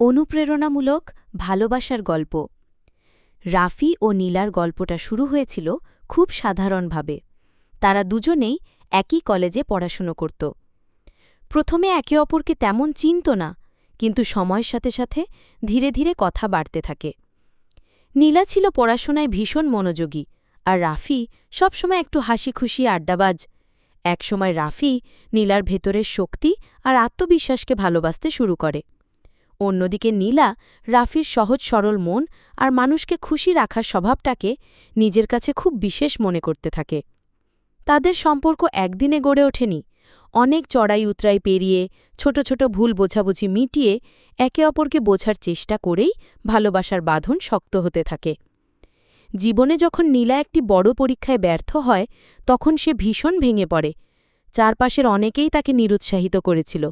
অনুপ্রেরণামূলক ভালোবাসার গল্প। রাফি ও নীলার গল্পটা শুরু হয়েছিল খুব সাধারণভাবে। তারা দুজনেই একই কলেজে পড়াশুনো করত। প্রথমে একে অপরকে তেমন চিনত না, কিন্তু সময়ের সাথে সাথে ধীরে ধীরে কথা বাড়তে থাকে। নীলা ছিল পড়াশোনায় ভীষণ মনোযোগী আর রাফি সবসময় একটু হাসি খুশি আড্ডাবাজ। একসময় রাফি নীলার ভেতরের শক্তি আর আত্মবিশ্বাসকে ভালোবাসতে শুরু করে। অন্যদিকে নীলা রাফির সহজ সরল মন আর মানুষকে খুশি রাখার স্বভাবটাকে নিজের কাছে খুব বিশেষ মনে করতে থাকে। তাদের সম্পর্ক একদিনে গড়ে ওঠেনি। অনেক চড়াই উতরাই পেরিয়ে, ছোট ছোট ভুল বোঝাবুঝি মিটিয়ে একে অপরকে বোঝার চেষ্টা করেই ভালোবাসার বাঁধন শক্ত হতে থাকে। জীবনে যখন নীলা একটি বড় পরীক্ষায় ব্যর্থ হয়, তখন সে ভীষণ ভেঙে পড়ে। চারপাশের অনেকেই তাকে নিরুৎসাহিত করেছিল।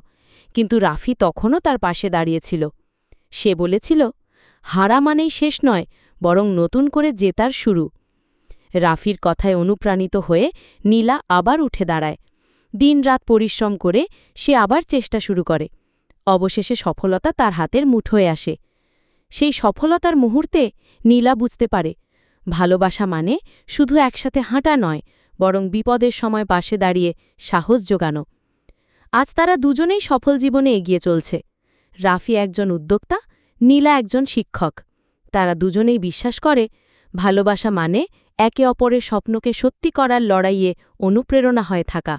কিন্তু রাফি তখনও তার পাশে দাঁড়িয়েছিল। সে বলেছিল, হারা মানেই শেষ নয়, বরং নতুন করে জেতার শুরু। রাফির কথায় অনুপ্রাণিত হয়ে নীলা আবার উঠে দাঁড়ায়। দিনরাত পরিশ্রম করে সে আবার চেষ্টা শুরু করে। অবশেষে সফলতা তার হাতের মুঠোয় আসে। সেই সফলতার মুহূর্তে নীলা বুঝতে পারে, ভালোবাসা মানে শুধু একসাথে হাঁটা নয়, বরং বিপদের সময় পাশে দাঁড়িয়ে সাহস যোগানো আজ তারা দুজনেই সফল জীবনে এগিয়ে চলছে। রাফি একজন উদ্যোক্তা, নীলা একজন শিক্ষক। তারা দুজনেই বিশ্বাস করে, ভালোবাসা মানে একে অপরের স্বপ্নকে সত্যি করার লড়াইয়ে অনুপ্রেরণা হয়ে থাকা।